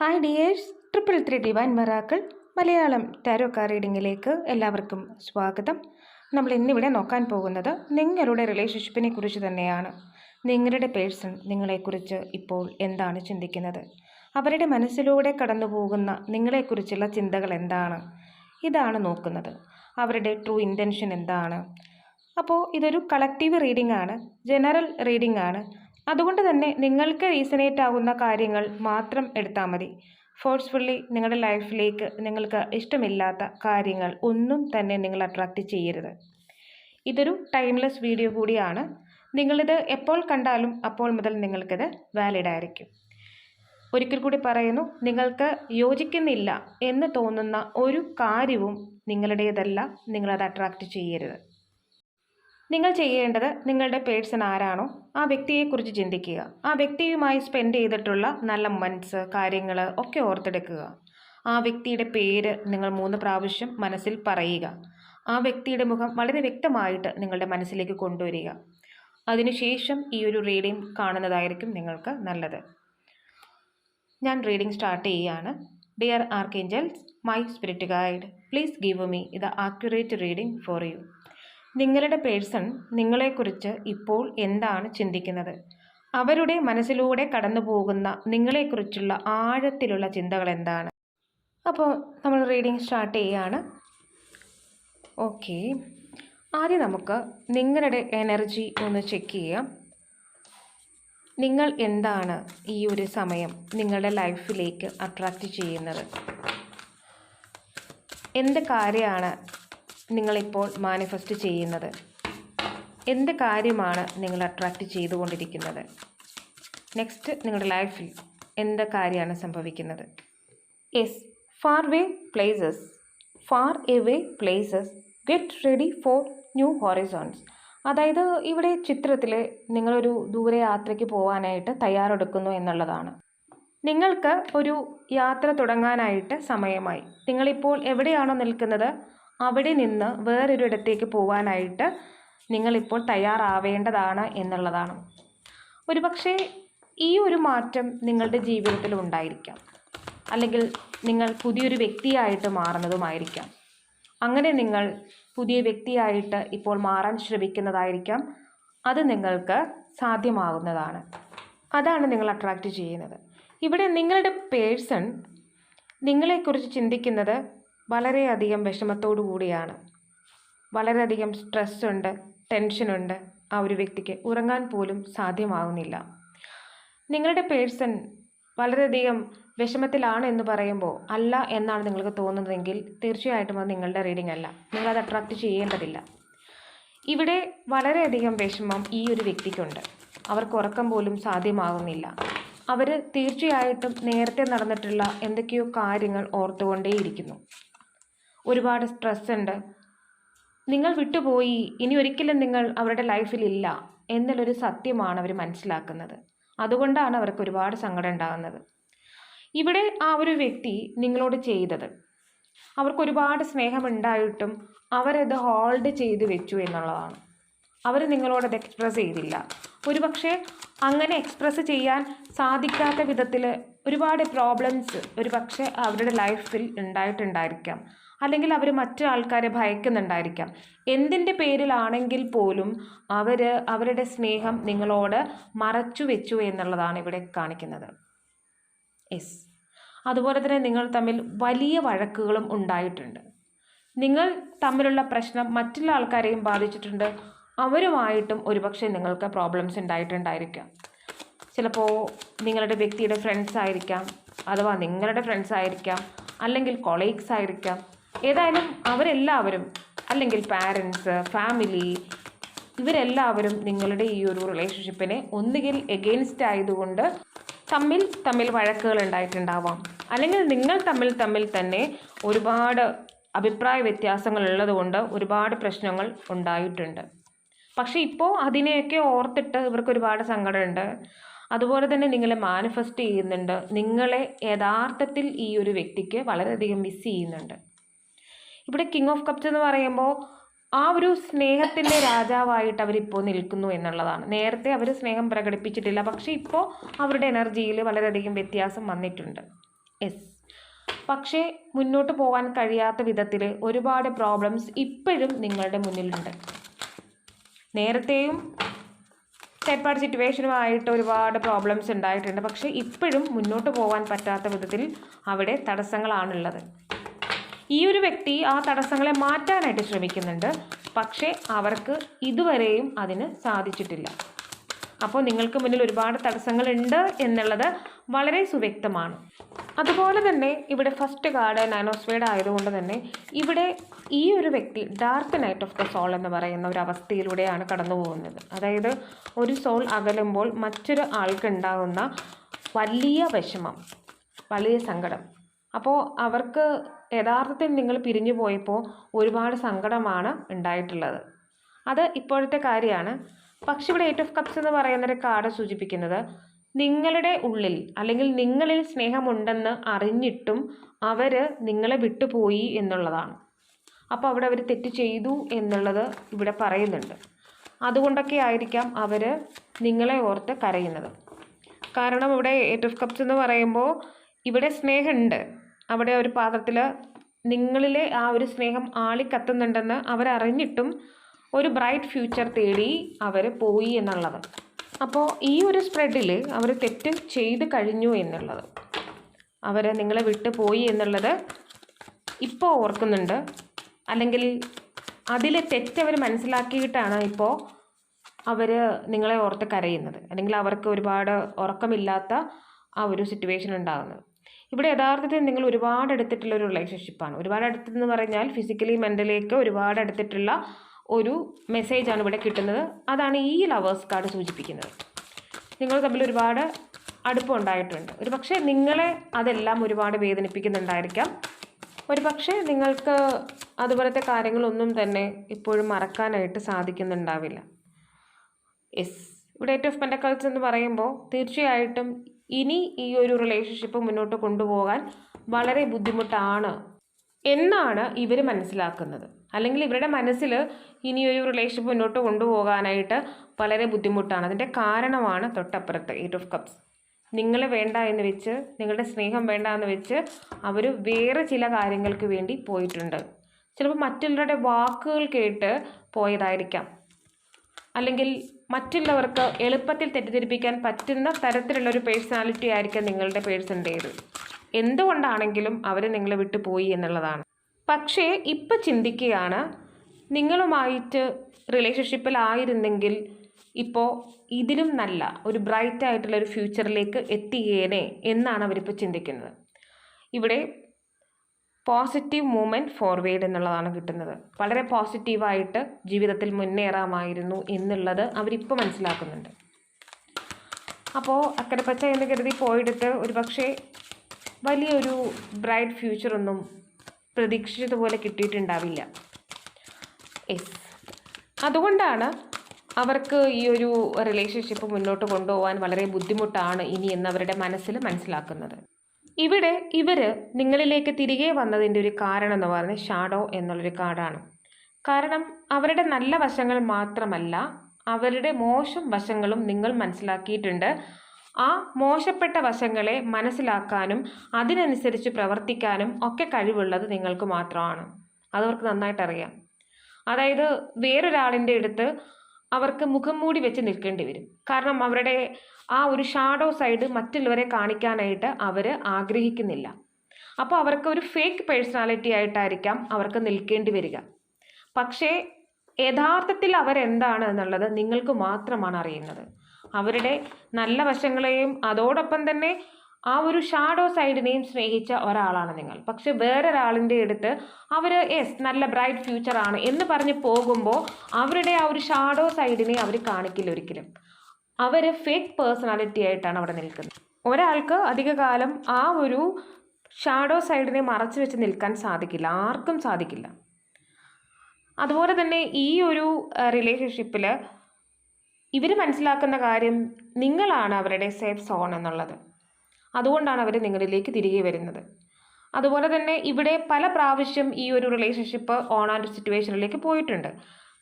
Hi dears triple three divine miracles Malayalam tarot card റീഡിങ്ങിലേക്ക് എല്ലാവർക്കും സ്വാഗതം. നമ്മൾ ഇന്നിവിടെ നോക്കാൻ പോകുന്നത് നിങ്ങളുടെ റിലേഷൻഷിപ്പിനെ കുറിച്ച് തന്നെയാണ്. നിങ്ങളുടെ പേഴ്സൺ നിങ്ങളെക്കുറിച്ച് ഇപ്പോൾ എന്താണ് ചിന്തിക്കുന്നത്? അവരുടെ മനസ്സിലൂടെ കടന്നു പോകുന്ന നിങ്ങളെക്കുറിച്ചുള്ള ചിന്തകൾ എന്താണ്? ഇതാണ് നോക്കുന്നത്. അവരുടെ ട്രൂ ഇന്റൻഷൻ എന്താണ്? അപ്പോൾ ഇതൊരു കളക്റ്റീവ് റീഡിംഗ് ആണ്. ജനറൽ റീഡിംഗ് ആണ്. അതുകൊണ്ട് തന്നെ നിങ്ങൾക്ക് റീസണേറ്റ് ആകുന്ന കാര്യങ്ങൾ മാത്രം എടുത്താൽ മതി. ഫോഴ്സ്ഫുള്ളി നിങ്ങളുടെ ലൈഫിലേക്ക് നിങ്ങൾക്ക് ഇഷ്ടമില്ലാത്ത കാര്യങ്ങൾ ഒന്നും തന്നെ നിങ്ങൾ അട്രാക്റ്റ് ചെയ്യരുത്. ഇതൊരു ടൈംലെസ് വീഡിയോ കൂടിയാണ്. നിങ്ങളിത് എപ്പോൾ കണ്ടാലും അപ്പോൾ മുതൽ നിങ്ങൾക്കിത് വാലിഡ് ആയിരിക്കും. ഒരിക്കൽ കൂടി പറയുന്നു നിങ്ങൾക്ക് യോജിക്കുന്നില്ല എന്ന് തോന്നുന്ന ഒരു കാര്യവും നിങ്ങളുടേതല്ല നിങ്ങളത് അട്രാക്റ്റ് ചെയ്യരുത്. നിങ്ങൾ ചെയ്യേണ്ടത് നിങ്ങളുടെ പേഴ്സൺ ആരാണോ ആ വ്യക്തിയെക്കുറിച്ച് ചിന്തിക്കുക. ആ വ്യക്തിയുമായി സ്പെൻഡ് ചെയ്തിട്ടുള്ള നല്ല മൊമെന്റ്സ് കാര്യങ്ങൾ ഒക്കെ ഓർത്തെടുക്കുക. ആ വ്യക്തിയുടെ പേര് നിങ്ങൾ മൂന്ന് പ്രാവശ്യം മനസ്സിൽ പറയുക. ആ വ്യക്തിയുടെ മുഖം വളരെ വ്യക്തമായിട്ട് നിങ്ങളുടെ മനസ്സിലേക്ക് കൊണ്ടുവരിക. അതിനുശേഷം ഈ ഒരു റീഡിംഗ് കാണുന്നതായിരിക്കും നിങ്ങൾക്ക് നല്ലത്. ഞാൻ റീഡിംഗ് സ്റ്റാർട്ട് ചെയ്യുകയാണ് dear archangels my spirit guide please give me ഇത് ആക്യുറേറ്റ് റീഡിംഗ് ഫോർ യു നിങ്ങളുടെ പേഴ്സൺ നിങ്ങളെക്കുറിച്ച് ഇപ്പോൾ എന്താണ് ചിന്തിക്കുന്നത്? അവരുടെ മനസ്സിലൂടെ കടന്നു പോകുന്ന നിങ്ങളെക്കുറിച്ചുള്ള ആഴത്തിലുള്ള ചിന്തകൾ എന്താണ്? അപ്പോൾ നമ്മൾ റീഡിംഗ് സ്റ്റാർട്ട് ചെയ്യുകയാണ് ഓക്കെ. ആദ്യം നമുക്ക് നിങ്ങളുടെ എനർജി ഒന്ന് ചെക്ക് ചെയ്യാം. നിങ്ങൾ എന്താണ് ഈ ഒരു സമയം നിങ്ങളുടെ ലൈഫിലേക്ക് അട്രാക്റ്റ് ചെയ്യുന്നത്? എന്ത് കാര്യമാണ് നിങ്ങളിപ്പോൾ മാനിഫെസ്റ്റ് ചെയ്യുന്നത്? എന്ത് കാര്യമാണ് നിങ്ങൾ അട്രാക്റ്റ് ചെയ്തുകൊണ്ടിരിക്കുന്നത്? നെക്സ്റ്റ് നിങ്ങളുടെ ലൈഫിൽ എന്ത് കാര്യമാണ് സംഭവിക്കുന്നത്? Yes far way places far away places get ready for new horizons അതായത് ഇവിടെ ചിത്രത്തിൽ നിങ്ങളൊരു ദൂരയാത്രയ്ക്ക് പോകാനായിട്ട് തയ്യാറെടുക്കുന്നു എന്നുള്ളതാണ്. നിങ്ങൾക്ക് ഒരു യാത്ര തുടങ്ങാനായിട്ട് സമയമായി. നിങ്ങളിപ്പോൾ എവിടെയാണോ നിൽക്കുന്നത്? അവിടെ നിന്ന് വേറൊരിടത്തേക്ക് പോകാനായിട്ട് നിങ്ങളിപ്പോൾ തയ്യാറാവേണ്ടതാണ് എന്നുള്ളതാണ്. ഒരുപക്ഷെ ഈ ഒരു മാറ്റം നിങ്ങളുടെ ജീവിതത്തിൽ ഉണ്ടായിരിക്കാം. അല്ലെങ്കിൽ നിങ്ങൾ പുതിയൊരു വ്യക്തിയായിട്ട് മാറുന്നതുമായിരിക്കാം. അങ്ങനെ നിങ്ങൾ പുതിയ വ്യക്തിയായിട്ട് ഇപ്പോൾ മാറാൻ ശ്രമിക്കുന്നതായിരിക്കാം. അത് നിങ്ങൾക്ക് സാധ്യമാകുന്നതാണ്. അതാണ് നിങ്ങൾ അട്രാക്റ്റ് ചെയ്യുന്നത്. ഇവിടെ നിങ്ങളുടെ പേഴ്സൺ നിങ്ങളെക്കുറിച്ച് ചിന്തിക്കുന്നത് വളരെയധികം വിഷമത്തോടു കൂടിയാണ് വളരെയധികം സ്ട്രെസ്സുണ്ട് ടെൻഷനുണ്ട് ആ ഒരു വ്യക്തിക്ക്. ഉറങ്ങാൻ പോലും സാധ്യമാകുന്നില്ല നിങ്ങളുടെ പേഴ്സൺ വളരെയധികം വിഷമത്തിലാണ് എന്ന് പറയുമ്പോൾ അല്ല എന്നാണ് നിങ്ങൾക്ക് തോന്നുന്നതെങ്കിൽ തീർച്ചയായിട്ടും അത് നിങ്ങളുടെ റീഡിംഗ് അല്ല. നിങ്ങളത് അട്രാക്റ്റ് ചെയ്യേണ്ടതില്ല. ഇവിടെ വളരെയധികം വിഷമം ഈ ഒരു വ്യക്തിക്കുണ്ട്. അവർക്ക് ഉറക്കം പോലും സാധ്യമാകുന്നില്ല അവർ തീർച്ചയായിട്ടും നേരത്തെ നടന്നിട്ടുള്ള എന്തൊക്കെയോ കാര്യങ്ങൾ ഓർത്തുകൊണ്ടേയിരിക്കുന്നു. ഒരുപാട് സ്ട്രെസ് ഉണ്ട്. നിങ്ങൾ വിട്ടുപോയി. ഇനി ഒരിക്കലും നിങ്ങൾ അവരുടെ ലൈഫിലില്ല എന്നുള്ളൊരു സത്യമാണ് അവർ മനസ്സിലാക്കുന്നത്. അതുകൊണ്ടാണ് അവർക്ക് ഒരുപാട് സങ്കടം ഉണ്ടാകുന്നത്. ഇവിടെ ആ ഒരു വ്യക്തി നിങ്ങളോട് ചെയ്തത്. അവർക്ക് ഒരുപാട് സ്നേഹമുണ്ടായിട്ടും അവരത് ഹോൾഡ് ചെയ്ത് വെച്ചു എന്നുള്ളതാണ്. അവർ നിങ്ങളോടത് എക്സ്പ്രസ് ചെയ്തില്ല. ഒരുപക്ഷെ അങ്ങനെ എക്സ്പ്രസ് ചെയ്യാൻ സാധിക്കാത്ത വിധത്തിൽ ഒരുപാട് പ്രോബ്ലംസ് ഒരുപക്ഷെ അവരുടെ ലൈഫിൽ ഉണ്ടായിട്ടുണ്ടായിരിക്കാം. അല്ലെങ്കിൽ അവർ മറ്റു ആൾക്കാരെ ഭയക്കുന്നുണ്ടായിരിക്കാം. എന്തിന്റെ പേരിലാണെങ്കിൽ പോലും അവർ അവരുടെ സ്നേഹം നിങ്ങളോട് മറച്ചു വെച്ചു എന്നുള്ളതാണ് ഇവിടെ കാണിക്കുന്നത്. യെസ് അതുപോലെ തന്നെ നിങ്ങൾ തമ്മിൽ വലിയ വഴക്കുകളും ഉണ്ടായിട്ടുണ്ട്. നിങ്ങൾ തമ്മിലുള്ള പ്രശ്നം മറ്റുള്ള ആൾക്കാരെയും ബാധിച്ചിട്ടുണ്ട്. അവരുമായിട്ടും ഒരുപക്ഷെ നിങ്ങൾക്ക് പ്രോബ്ലംസ് ഉണ്ടായിട്ടുണ്ടായിരിക്കാം. ചിലപ്പോൾ നിങ്ങളുടെ വ്യക്തിയുടെ ഫ്രണ്ട്സ് ആയിരിക്കാം അഥവാ നിങ്ങളുടെ ഫ്രണ്ട്സ് ആയിരിക്കാം അല്ലെങ്കിൽ കൊളീഗ്സ് ആയിരിക്കാം. ഏതായാലും അവരെല്ലാവരും അല്ലെങ്കിൽ പാരൻസ് ഫാമിലി ഇവരെല്ലാവരും നിങ്ങളുടെ ഈ ഒരു റിലേഷൻഷിപ്പിനെ ഒന്നുകിൽ എഗെയിൻസ്റ്റ് ആയതുകൊണ്ട് തമ്മിൽ തമ്മിൽ വഴക്കുകൾ ഉണ്ടായിട്ടുണ്ടാവാം. അല്ലെങ്കിൽ നിങ്ങൾ തമ്മിൽ തമ്മിൽ തന്നെ ഒരുപാട് അഭിപ്രായ വ്യത്യാസങ്ങൾ ഉള്ളതുകൊണ്ട് ഒരുപാട് പ്രശ്നങ്ങൾ ഉണ്ടായിട്ടുണ്ട്. പക്ഷേ ഇപ്പോൾ അതിനെയൊക്കെ ഓർത്തിട്ട് ഇവർക്ക് ഒരുപാട് സങ്കടമുണ്ട്. അതുപോലെ തന്നെ നിങ്ങളെ മാനിഫെസ്റ്റ് ചെയ്യുന്നുണ്ട്. നിങ്ങളെ യഥാർത്ഥത്തിൽ ഈ ഒരു വ്യക്തിക്ക് വളരെയധികം മിസ് ചെയ്യുന്നുണ്ട്. ഇവിടെ കിങ് ഓഫ് കപ്സ് എന്ന് പറയുമ്പോൾ ആ ഒരു സ്നേഹത്തിന്റെ രാജാവായിട്ട് അവരിപ്പോൾ നിൽക്കുന്നു എന്നുള്ളതാണ്. നേരത്തെ അവർ സ്നേഹം പ്രകടിപ്പിച്ചിട്ടില്ല പക്ഷേ ഇപ്പോൾ അവരുടെ എനർജിയിൽ വളരെയധികം വ്യത്യാസം വന്നിട്ടുണ്ട്. എസ് പക്ഷേ മുന്നോട്ട് പോകാൻ കഴിയാത്ത വിധത്തിൽ ഒരുപാട് പ്രോബ്ലംസ് ഇപ്പോഴും നിങ്ങളുടെ മുന്നിലുണ്ട്. നേരത്തെയും തേർഡ് സിറ്റുവേഷനുമായിട്ട് ഒരുപാട് പ്രോബ്ലംസ് ഉണ്ടായിട്ടുണ്ട്. പക്ഷേ ഇപ്പോഴും മുന്നോട്ട് പോകാൻ പറ്റാത്ത വിധത്തിൽ അവിടെ തടസ്സങ്ങളാണുള്ളത്. ഈ ഒരു വ്യക്തി ആ തടസ്സങ്ങളെ മാറ്റാനായിട്ട് ശ്രമിക്കുന്നുണ്ട്. പക്ഷേ അവർക്ക് ഇതുവരെയും അതിന് സാധിച്ചിട്ടില്ല. അപ്പോൾ നിങ്ങൾക്ക് മുന്നിൽ ഒരുപാട് തടസ്സങ്ങളുണ്ട് എന്നുള്ളത് വളരെ സുവ്യക്തമാണ്. അതുപോലെ തന്നെ ഇവിടെ ഫസ്റ്റ് കാർഡ് നാനോസ്വേഡ് ആയതുകൊണ്ട് തന്നെ ഇവിടെ ഈ ഒരു വ്യക്തി dark night of the soul എന്ന് പറയുന്ന ഒരു അവസ്ഥയിലൂടെയാണ് കടന്നു പോകുന്നത്. അതായത് ഒരു സോൾ അകലുമ്പോൾ മറ്റൊരു ആൾക്കുണ്ടാകുന്ന വലിയ വിഷമം വലിയ സങ്കടം. അപ്പോൾ അവർക്ക് യഥാർത്ഥത്തിൽ നിങ്ങൾ പിരിഞ്ഞു പോയപ്പോൾ ഒരുപാട് സങ്കടമാണ് ഉണ്ടായിട്ടുള്ളത്. അത് ഇപ്പോഴത്തെ കാര്യമാണ്. പക്ഷെ ഇവിടെ എയ്റ്റ് ഓഫ് കപ്സ് എന്ന് പറയുന്നൊരു കാർഡ് സൂചിപ്പിക്കുന്നത് നിങ്ങളുടെ ഉള്ളിൽ അല്ലെങ്കിൽ നിങ്ങളിൽ സ്നേഹമുണ്ടെന്ന് അറിഞ്ഞിട്ടും അവർ നിങ്ങളെ വിട്ടുപോയി എന്നുള്ളതാണ്. അപ്പോൾ അവിടെ അവർ തെറ്റ് ചെയ്തു എന്നുള്ളത് ഇവിടെ പറയുന്നുണ്ട്. അതുകൊണ്ടൊക്കെ ആയിരിക്കാം അവർ നിങ്ങളെ ഓർത്ത് കരയുന്നത്. കാരണം ഇവിടെ എയ്റ്റ് കപ്സ് എന്ന് പറയുമ്പോൾ ഇവിടെ സ്നേഹമുണ്ട്. അവിടെ ഒരു പാത്രത്തിൽ നിങ്ങളിലെ ആ ഒരു സ്നേഹം ആളിക്കത്തുന്നുണ്ടെന്ന് അവരറിഞ്ഞിട്ടും ഒരു ബ്രൈറ്റ് ഫ്യൂച്ചർ തേടി അവർ പോയി എന്നുള്ളത്. അപ്പോൾ ഈ ഒരു സ്പ്രെഡിൽ അവർ തെറ്റ് ചെയ്ത് കഴിഞ്ഞു എന്നുള്ളത്. അവർ നിങ്ങളെ വിട്ട് പോയി എന്നുള്ളത് ഇപ്പോൾ ഓർക്കുന്നുണ്ട്. അല്ലെങ്കിൽ അതിലെ തെറ്റവർ മനസ്സിലാക്കിയിട്ടാണ് ഇപ്പോൾ അവർ നിങ്ങളെ ഓർത്ത് കരയുന്നത്. അല്ലെങ്കിൽ അവർക്ക് ഒരുപാട് ഉറക്കമില്ലാത്ത ആ ഒരു സിറ്റുവേഷൻ ഉണ്ടാകുന്നത് ഇവിടെ യഥാർത്ഥത്തിൽ നിങ്ങൾ ഒരുപാട് അടുത്തിട്ടുള്ള ഒരു റിലേഷൻഷിപ്പാണ് ഒരുപാട് അടുത്തെന്ന് പറഞ്ഞാൽ ഫിസിക്കലി മെന്റലിയൊക്കെ ഒരുപാട് അടുത്തിട്ടുള്ള ഒരു മെസ്സേജാണ് ഇവിടെ കിട്ടുന്നത്. അതാണ് ഈ ലവേഴ്സ് കാർഡ് സൂചിപ്പിക്കുന്നത്. നിങ്ങൾ തമ്മിൽ ഒരുപാട് അടുപ്പം ഉണ്ടായിട്ടുണ്ട്. ഒരു പക്ഷേ നിങ്ങളെ അതെല്ലാം ഒരുപാട് വേദനിപ്പിക്കുന്നുണ്ടായിരിക്കാം. ഒരു പക്ഷേ നിങ്ങൾക്ക് അതുപോലത്തെ കാര്യങ്ങളൊന്നും തന്നെ ഇപ്പോഴും മറക്കാനായിട്ട് സാധിക്കുന്നുണ്ടാവില്ല. യെസ് ഇവിടെ ഏറ്റവും ഓഫ് പെൻഡക്കൾസ് എന്ന് പറയുമ്പോൾ തീർച്ചയായിട്ടും ഇനി ഈ ഒരു റിലേഷൻഷിപ്പ് മുന്നോട്ട് കൊണ്ടുപോകാൻ വളരെ ബുദ്ധിമുട്ടാണ് എന്നാണ് ഇവർ മനസ്സിലാക്കുന്നത്. അല്ലെങ്കിൽ ഇവരുടെ മനസ്സിൽ ഇനിയൊരു റിലേഷൻഷിപ്പ് മുന്നോട്ട് കൊണ്ടുപോകാനായിട്ട് വളരെ ബുദ്ധിമുട്ടാണ്. അതിന്റെ കാരണമാണ് തൊട്ടപ്പുറത്ത് എയ്റ്റ് ഓഫ് കപ്സ് നിങ്ങൾ വേണ്ട എന്ന് വെച്ച് നിങ്ങളുടെ സ്നേഹം വേണ്ട എന്ന് വെച്ച് അവർ വേറെ ചില കാര്യങ്ങൾക്ക് വേണ്ടി പോയിട്ടുണ്ട്. ചിലപ്പോൾ മറ്റുള്ളവരുടെ വാക്കുകൾ കേട്ട് പോയതായിരിക്കാം. അല്ലെങ്കിൽ മറ്റുള്ളവർക്ക് എളുപ്പത്തിൽ തെറ്റിദ്ധരിപ്പിക്കാൻ പറ്റുന്ന തരത്തിലുള്ള ഒരു പേഴ്സണാലിറ്റി ആയിരിക്കാം നിങ്ങളുടെ പേഴ്സന്റേത്. എന്തുകൊണ്ടാണെങ്കിലും അവർ നിങ്ങളെ വിട്ടു പോയി എന്നുള്ളതാണ്. പക്ഷേ ഇപ്പം ചിന്തിക്കുകയാണ് നിങ്ങളുമായിട്ട് റിലേഷൻഷിപ്പിലായിരുന്നെങ്കിൽ ഇപ്പോൾ ഇതിലും നല്ല ഒരു ബ്രൈറ്റ് ആയിട്ടുള്ള ഒരു ഫ്യൂച്ചറിലേക്ക് എത്തിയേനെ എന്നാണ് അവരിപ്പോൾ ചിന്തിക്കുന്നത്. ഇവിടെ പോസിറ്റീവ് മൂമെന്റ് ഫോർവേഡ് എന്നുള്ളതാണ് കിട്ടുന്നത്. വളരെ പോസിറ്റീവായിട്ട് ജീവിതത്തിൽ മുന്നേറാമായിരുന്നു എന്നുള്ളത് അവരിപ്പോൾ മനസ്സിലാക്കുന്നുണ്ട്. അപ്പോൾ അക്കരപ്പച്ച എന്ന് കരുതി പോയെടുത്ത് ഒരു പക്ഷേ വലിയൊരു ബ്രൈറ്റ് ഫ്യൂച്ചറൊന്നും പ്രതീക്ഷിച്ചതുപോലെ കിട്ടിയിട്ടുണ്ടാവില്ല. യെസ് അതുകൊണ്ടാണ് അവർക്ക് ഈ ഒരു റിലേഷൻഷിപ്പ് മുന്നോട്ട് കൊണ്ടുപോകാൻ വളരെ ബുദ്ധിമുട്ടാണ് ഇനി എന്ന് അവരുടെ മനസ്സിൽ മനസ്സിലാക്കുന്നത്. ഇവിടെ ഇവർ നിങ്ങളിലേക്ക് തിരികെ വന്നതിന്റെ ഒരു കാരണം എന്ന് പറയുന്നത് ഷാഡോ എന്നുള്ളൊരു കാർഡാണ് കാരണം അവരുടെ നല്ല വശങ്ങൾ മാത്രമല്ല അവരുടെ മോശം വശങ്ങളും നിങ്ങൾ മനസ്സിലാക്കിയിട്ടുണ്ട്. ആ മോശപ്പെട്ട വശങ്ങളെ മനസ്സിലാക്കാനും അതിനനുസരിച്ച് പ്രവർത്തിക്കാനും ഒക്കെ കഴിവുള്ളത് നിങ്ങൾക്ക് മാത്രമാണ്. അതവർക്ക് നന്നായിട്ട് അറിയാം. അതായത് വേറൊരാളിന്റെ അടുത്ത് അവർക്ക് മുഖം മൂടി വെച്ച് നിൽക്കേണ്ടി വരും. കാരണം അവരുടെ ആ ഒരു ഷാഡോ സൈഡ് മറ്റുള്ളവരെ കാണിക്കാനായിട്ട് അവർ ആഗ്രഹിക്കുന്നില്ല. അപ്പോൾ അവർക്ക് ഒരു ഫേക്ക് പേഴ്സണാലിറ്റി ആയിട്ടായിരിക്കാം അവർക്ക് നിൽക്കേണ്ടി വരിക. പക്ഷേ യഥാർത്ഥത്തിൽ അവരെന്താണ് എന്നുള്ളത് നിങ്ങൾക്ക് മാത്രമാണ് അറിയുന്നത്. അവരുടെ നല്ല വശങ്ങളെയും അതോടൊപ്പം തന്നെ ആ ഒരു ഷാഡോ സൈഡിനെയും സ്നേഹിച്ച ഒരാളാണ് നിങ്ങൾ. പക്ഷെ വേറൊരാളിന്റെ അടുത്ത് അവർ യെസ് നല്ല ബ്രൈറ്റ് ഫ്യൂച്ചറാണ് എന്ന് പറഞ്ഞ് പോകുമ്പോൾ അവരുടെ ആ ഒരു ഷാഡോ സൈഡിനെ അവർ കാണിക്കില്ല ഒരിക്കലും. അവർ ഫേക്ക് പേഴ്സണാലിറ്റി ആയിട്ടാണ് അവിടെ നിൽക്കുന്നത്. ഒരാൾക്ക് അധികകാലം ആ ഒരു ഷാഡോ സൈഡിനെ മറച്ചു വെച്ച് നിൽക്കാൻ സാധിക്കില്ല. ആർക്കും സാധിക്കില്ല. അതുപോലെ തന്നെ ഈ ഒരു റിലേഷൻഷിപ്പിൽ ഇവർ മനസ്സിലാക്കുന്ന കാര്യം നിങ്ങളാണ് അവരുടെ സേഫ് സോൺ എന്നുള്ളത്. അതുകൊണ്ടാണ് അവർ നിങ്ങളിലേക്ക് തിരികെ വരുന്നത്. അതുപോലെ തന്നെ ഇവിടെ പല പ്രാവശ്യം ഈ ഒരു റിലേഷൻഷിപ്പ് ഓൺ ആൻഡ് സിറ്റുവേഷനിലേക്ക് പോയിട്ടുണ്ട്.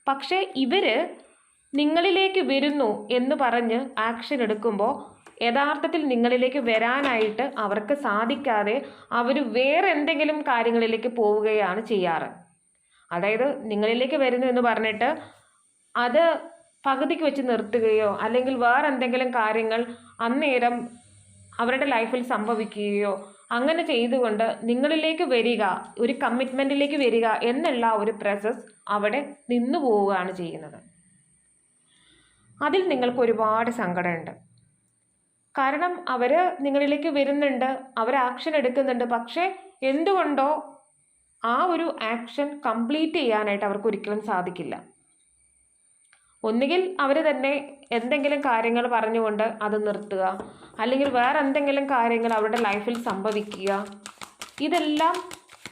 പക്ഷേ ഇവർ നിങ്ങളിലേക്ക് വരുന്നു എന്ന് പറഞ്ഞ് ആക്ഷൻ എടുക്കുമ്പോൾ യഥാർത്ഥത്തിൽ നിങ്ങളിലേക്ക് വരാനായിട്ട് അവർക്ക് സാധിക്കാതെ അവർ വേറെ എന്തെങ്കിലും കാര്യങ്ങളിലേക്ക് പോവുകയാണ് ചെയ്യാറ്. അതായത് നിങ്ങളിലേക്ക് വരുന്നു എന്ന് പറഞ്ഞിട്ട് അത് പകുതിക്ക് വെച്ച് നിർത്തുകയോ അല്ലെങ്കിൽ വേറെ എന്തെങ്കിലും കാര്യങ്ങൾ അന്നേരം അവരുടെ ലൈഫിൽ സംഭവിക്കുകയോ അങ്ങനെ ചെയ്തുകൊണ്ട് നിങ്ങളിലേക്ക് വരിക ഒരു കമ്മിറ്റ്മെന്റിലേക്ക് വരിക എന്നുള്ള ഒരു പ്രോസസ്സ് അവിടെ നിന്നു പോവുകയാണ് ചെയ്യുന്നത്. അതിൽ നിങ്ങൾക്ക് ഒരുപാട് സങ്കടമുണ്ട്. കാരണം അവർ നിങ്ങളിലേക്ക് വരുന്നുണ്ട് അവർ ആക്ഷൻ എടുക്കുന്നുണ്ട്. പക്ഷേ എന്തുകൊണ്ടോ ആ ഒരു ആക്ഷൻ കംപ്ലീറ്റ് ചെയ്യാനായിട്ട് അവർക്ക് ഒരിക്കലും സാധിക്കില്ല. ഒന്നുകിൽ അവർ തന്നെ എന്തെങ്കിലും കാര്യങ്ങൾ പറഞ്ഞുകൊണ്ട് അത് നിർത്തുക. അല്ലെങ്കിൽ വേറെ എന്തെങ്കിലും കാര്യങ്ങൾ അവരുടെ ലൈഫിൽ സംഭവിക്കുക. ഇതെല്ലാം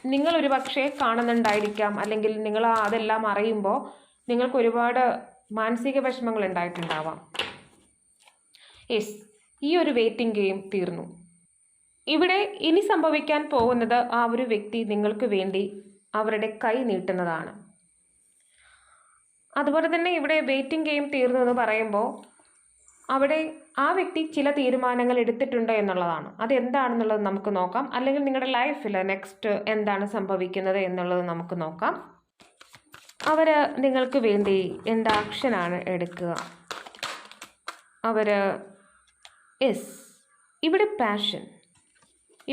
നിങ്ങൾ ഒരു പക്ഷേ കാണുന്നുണ്ടായിരിക്കാം. അല്ലെങ്കിൽ നിങ്ങൾ അതെല്ലാം അറിയുമ്പോൾ നിങ്ങൾക്ക് ഒരുപാട് മാനസിക വിഷമങ്ങൾ ഉണ്ടായിട്ടുണ്ടാവാം. യെസ് ഈ ഒരു വെയിറ്റിംഗ് ഗെയിം തീർന്നു. ഇവിടെ ഇനി സംഭവിക്കാൻ പോകുന്നത് ആ ഒരു വ്യക്തി നിങ്ങൾക്ക് വേണ്ടി അവരുടെ കൈ നീട്ടുന്നതാണ്. അതുപോലെ തന്നെ ഇവിടെ വെയിറ്റിംഗ് ഗെയിം തീർന്നു എന്ന് പറയുമ്പോൾ അവിടെ ആ വ്യക്തി ചില തീരുമാനങ്ങൾ എടുത്തിട്ടുണ്ട് എന്നുള്ളതാണ്. അത് എന്താണെന്നുള്ളത് നമുക്ക് നോക്കാം. അല്ലെങ്കിൽ നിങ്ങളുടെ ലൈഫിൽ നെക്സ്റ്റ് എന്താണ് സംഭവിക്കുന്നത് എന്നുള്ളത് നമുക്ക് നോക്കാം. അവർ നിങ്ങൾക്ക് വേണ്ടി എന്ത് ആക്ഷനാണ് എടുക്കുക? അവർ യെസ് ഇവിടെ പാഷൻ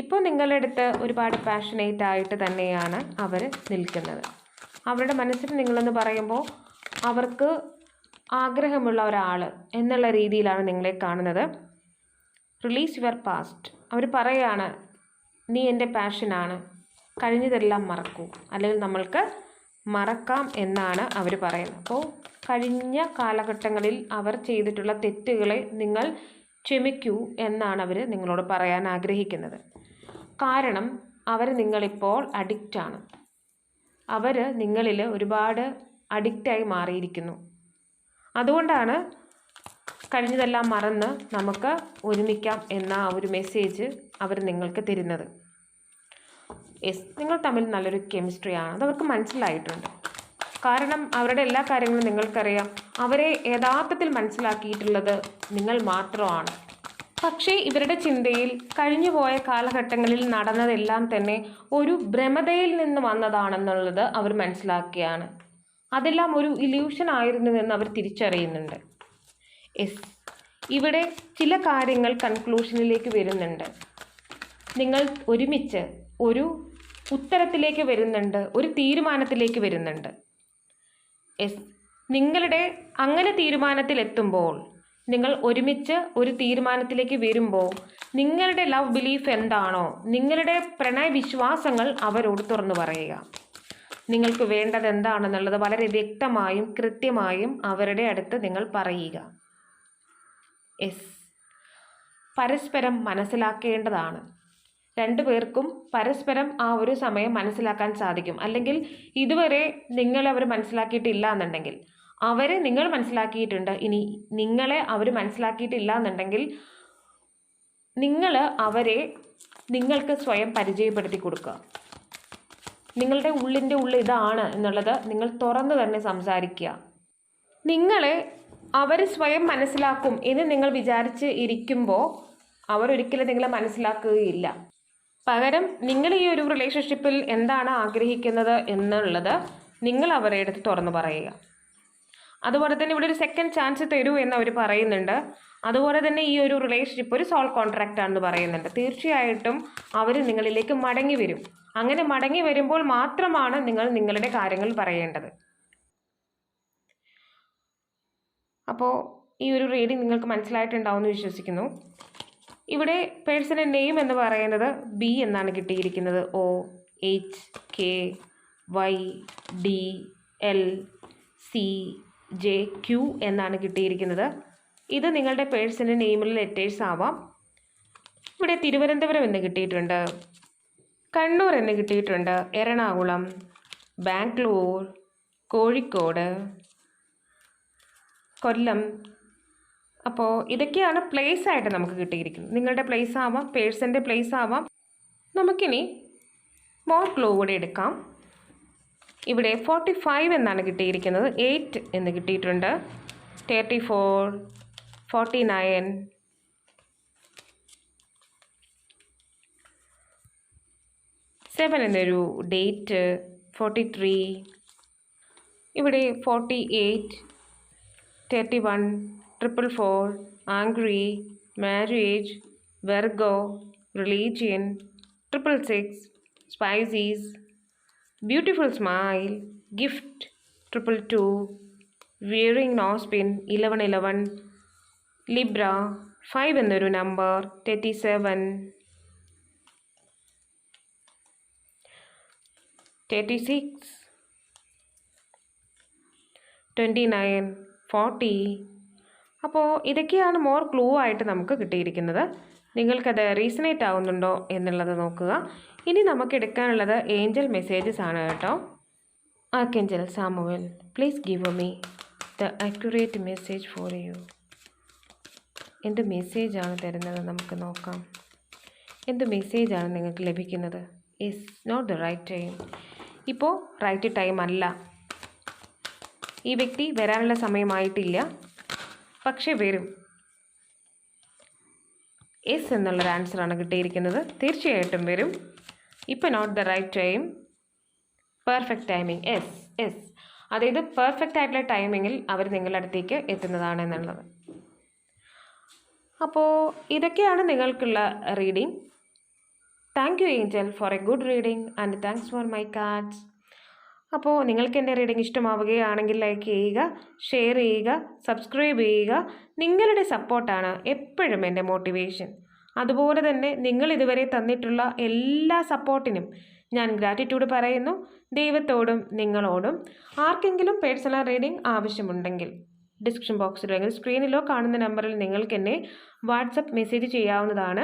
ഇപ്പോൾ നിങ്ങളുടെ അടുത്ത് ഒരുപാട് പാഷനേറ്റ് ആയിട്ട് തന്നെയാണ് അവർ നിൽക്കുന്നത്. അവരുടെ മനസ്സിൽ നിങ്ങളെന്ന് പറയുമ്പോൾ അവർക്ക് ആഗ്രഹമുള്ള ഒരാൾ എന്നുള്ള രീതിയിലാണ് നിങ്ങളെ കാണുന്നത്. റിലീസ് യുവർ പാസ്റ്റ് അവർ പറയുകയാണ് നീ എന്റെ പാഷനാണ് കഴിഞ്ഞതെല്ലാം മറക്കൂ. അല്ലെങ്കിൽ നമ്മൾക്ക് മറക്കാം എന്നാണ് അവർ പറയുന്നത്. അപ്പോൾ കഴിഞ്ഞ കാലഘട്ടങ്ങളിൽ അവർ ചെയ്തിട്ടുള്ള തെറ്റുകളെ നിങ്ങൾ ക്ഷമിക്കൂ എന്നാണ് അവർ നിങ്ങളോട് പറയാൻ ആഗ്രഹിക്കുന്നത്. കാരണം അവർ നിങ്ങളിപ്പോൾ അഡിക്റ്റാണ് അവർ നിങ്ങളിൽ ഒരുപാട് അഡിക്റ്റായി മാറിയിരിക്കുന്നു. അതുകൊണ്ടാണ് കഴിഞ്ഞതെല്ലാം മറന്ന് നമുക്ക് ഒരുമിക്കാം എന്ന ഒരു മെസ്സേജ് അവർ നിങ്ങൾക്ക് തരുന്നത്. യെസ് നിങ്ങൾ തമ്മിൽ നല്ലൊരു കെമിസ്ട്രിയാണ് അത് അവർക്ക് മനസ്സിലായിട്ടുണ്ട്. കാരണം അവരുടെ എല്ലാ കാര്യങ്ങളും നിങ്ങൾക്കറിയാം. അവരെ യഥാർത്ഥത്തിൽ മനസ്സിലാക്കിയിട്ടുള്ളത് നിങ്ങൾ മാത്രമാണ്. പക്ഷേ ഇവരുടെ ചിന്തയിൽ കഴിഞ്ഞുപോയ കാലഘട്ടങ്ങളിൽ നടന്നതെല്ലാം തന്നെ ഒരു ഭ്രമതയിൽ നിന്ന് വന്നതാണെന്നുള്ളത് അവർ മനസ്സിലാക്കിയാണ്. അതെല്ലാം ഒരു ഇല്യൂഷൻ ആയിരുന്നുവെന്ന് അവർ തിരിച്ചറിയുന്നുണ്ട്. എസ് ഇവിടെ ചില കാര്യങ്ങൾ കൺക്ലൂഷനിലേക്ക് വരുന്നുണ്ട്. നിങ്ങൾ ഒരുമിച്ച് ഒരു ഉത്തരത്തിലേക്ക് വരുന്നുണ്ട് ഒരു തീരുമാനത്തിലേക്ക് വരുന്നുണ്ട്. എസ് നിങ്ങളുടെ അങ്ങനെ തീരുമാനത്തിലെത്തുമ്പോൾ നിങ്ങൾ ഒരുമിച്ച് ഒരു തീരുമാനത്തിലേക്ക് വരുമ്പോൾ നിങ്ങളുടെ ലവ് ബിലീഫ് എന്താണോ നിങ്ങളുടെ പ്രണയ വിശ്വാസങ്ങൾ അവരോട് തുറന്നു പറയുക. നിങ്ങൾക്ക് വേണ്ടത് എന്താണെന്നുള്ളത് വളരെ വ്യക്തമായും കൃത്യമായും അവരുടെ അടുത്ത് നിങ്ങൾ പറയുക. എസ് പരസ്പരം മനസ്സിലാക്കേണ്ടതാണ്. രണ്ടു പേർക്കും പരസ്പരം ആ ഒരു സമയം മനസ്സിലാക്കാൻ സാധിക്കും. അല്ലെങ്കിൽ ഇതുവരെ നിങ്ങളവർ മനസ്സിലാക്കിയിട്ടില്ല എന്നുണ്ടെങ്കിൽ അവരെ നിങ്ങൾ മനസ്സിലാക്കിയിട്ടുണ്ട്. ഇനി നിങ്ങളെ അവർ മനസ്സിലാക്കിയിട്ടില്ല എന്നുണ്ടെങ്കിൽ നിങ്ങൾ അവരെ നിങ്ങൾക്ക് സ്വയം പരിചയപ്പെടുത്തി കൊടുക്കുക. നിങ്ങളുടെ ഉള്ളിന്റെ ഉള്ളിൽ ഇതാണ് എന്നുള്ളത് നിങ്ങൾ തുറന്നു തന്നെ സംസാരിക്കുക. നിങ്ങളെ അവർ സ്വയം മനസ്സിലാക്കും എന്ന് നിങ്ങൾ വിചാരിച്ച് ഇരിക്കുമ്പോൾ അവരൊരിക്കലും നിങ്ങളെ മനസ്സിലാക്കുകയില്ല. പകരം നിങ്ങൾ ഈ ഒരു റിലേഷൻഷിപ്പിൽ എന്താണ് ആഗ്രഹിക്കുന്നത് എന്നുള്ളത് നിങ്ങൾ അവരുടെ അടുത്ത് തുറന്നു പറയുക. അതുപോലെ തന്നെ ഇവിടെ ഒരു സെക്കൻഡ് ചാൻസ് തരൂ എന്ന് അവർ പറയുന്നുണ്ട്. അതുപോലെ തന്നെ ഈ ഒരു റിലേഷൻഷിപ്പ് ഒരു സോൾ കോൺട്രാക്റ്റ് ആണെന്ന് പറയുന്നുണ്ട്. തീർച്ചയായിട്ടും അവർ നിങ്ങളിലേക്ക് മടങ്ങി വരും. അങ്ങനെ മടങ്ങി വരുമ്പോൾ മാത്രമാണ് നിങ്ങൾ നിങ്ങളുടെ കാര്യങ്ങൾ പറയേണ്ടത്. അപ്പോൾ ഈ ഒരു റീഡിങ് നിങ്ങൾക്ക് മനസ്സിലായിട്ടുണ്ടാവും എന്ന് വിശ്വസിക്കുന്നു. ഇവിടെ പേഴ്സണൽ നെയിം എന്ന് പറയുന്നത് ബി എന്നാണ് കിട്ടിയിരിക്കുന്നത്. O H K Y D L C J Q എന്നാണ് കിട്ടിയിരിക്കുന്നത്. ഇത് നിങ്ങളുടെ പേഴ്സിന്റെ നെയിമിൽ ലെറ്റേഴ്സ് ആവാം. ഇവിടെ തിരുവനന്തപുരം എന്ന് കിട്ടിയിട്ടുണ്ട്. കണ്ണൂർ എന്ന് കിട്ടിയിട്ടുണ്ട്. എറണാകുളം ബാംഗ്ലൂർ കോഴിക്കോട് കൊല്ലം. അപ്പോൾ ഇതൊക്കെയാണ് പ്ലേസ് ആയിട്ട് നമുക്ക് കിട്ടിയിരിക്കുന്നത്. നിങ്ങളുടെ പ്ലേസ് ആവാം പേഴ്സന്റെ പ്ലേസ് ആവാം. നമുക്കിനി മോർ ക്ലൂ കൂടെ എടുക്കാം. ഇവിടെ ഫോർട്ടി ഫൈവ് എന്നാണ് കിട്ടിയിരിക്കുന്നത്. എയ്റ്റ് എന്ന് കിട്ടിയിട്ടുണ്ട്. Thirty four forty nine seven എന്നൊരു ഡേറ്റ് ഫോർട്ടി ത്രീ ഇവിടെ forty eight thirty one triple four angry marriage Virgo religion triple six species beautiful smile gift triple two wearing nosepin eleven eleven Libra five എന്നൊരു number thirty seven thirty six twenty nine forty അപ്പോൾ ഇതൊക്കെയാണ് more clue ആയിട്ട് നമുക്ക് കിട്ടിയിരിക്കുന്നത്. നിങ്ങൾക്കത് resonate ആവുന്നുണ്ടോ എന്നുള്ളത് നോക്കുക. ഇനി നമുക്ക് എടുക്കാനുള്ളത് ഏഞ്ചൽ മെസ്സേജസ് ആണ് കേട്ടോ. Archangel Samuel please give me the accurate message for you എന്ത് മെസ്സേജാണ് തരുന്നത് നമുക്ക് നോക്കാം. എന്ത് മെസ്സേജാണ് നിങ്ങൾക്ക് ലഭിക്കുന്നത്? Is not the right time ഇപ്പോൾ റൈറ്റ് ടൈം അല്ല. ഈ വ്യക്തി വരാനുള്ള സമയമായിട്ടില്ല. പക്ഷേ വരും. എസ് എന്നുള്ളൊരു ആൻസറാണ് കിട്ടിയിരിക്കുന്നത്. തീർച്ചയായിട്ടും വരും. ഇപ്പം not the right time perfect timing yes yes അതായത് പെർഫെക്റ്റ് ആയിട്ടുള്ള ടൈമിങ്ങിൽ അവർ നിങ്ങളുടെ അടുത്തേക്ക് എത്തുന്നതാണ് എന്നുള്ളത്. അപ്പോൾ ഇതൊക്കെയാണ് നിങ്ങൾക്കുള്ള reading thank you angel for a good reading and thanks for my cards അപ്പോൾ നിങ്ങൾക്ക് എന്റെ റീഡിംഗ് ഇഷ്ടമാവുകയാണെങ്കിൽ ലൈക്ക് ചെയ്യുക ഷെയർ ചെയ്യുക സബ്സ്ക്രൈബ് ചെയ്യുക. നിങ്ങളുടെ സപ്പോർട്ടാണ് എപ്പോഴും എന്റെ മോട്ടിവേഷൻ. അതുപോലെ തന്നെ നിങ്ങൾ ഇതുവരെ തന്നിട്ടുള്ള എല്ലാ സപ്പോർട്ടിനും ഞാൻ ഗ്രാറ്റിറ്റ്യൂഡ് പറയുന്നു. ദൈവത്തോടും നിങ്ങളോടും. ആർക്കെങ്കിലും പേഴ്സണൽ റീഡിംഗ് ആവശ്യമുണ്ടെങ്കിൽ ഡിസ്ക്രിപ്ഷൻ ബോക്സിലോ അല്ലെങ്കിൽ സ്ക്രീനിലോ കാണുന്ന നമ്പറിൽ നിങ്ങൾക്ക് എന്നെ വാട്സപ്പ് മെസ്സേജ് ചെയ്യാവുന്നതാണ്.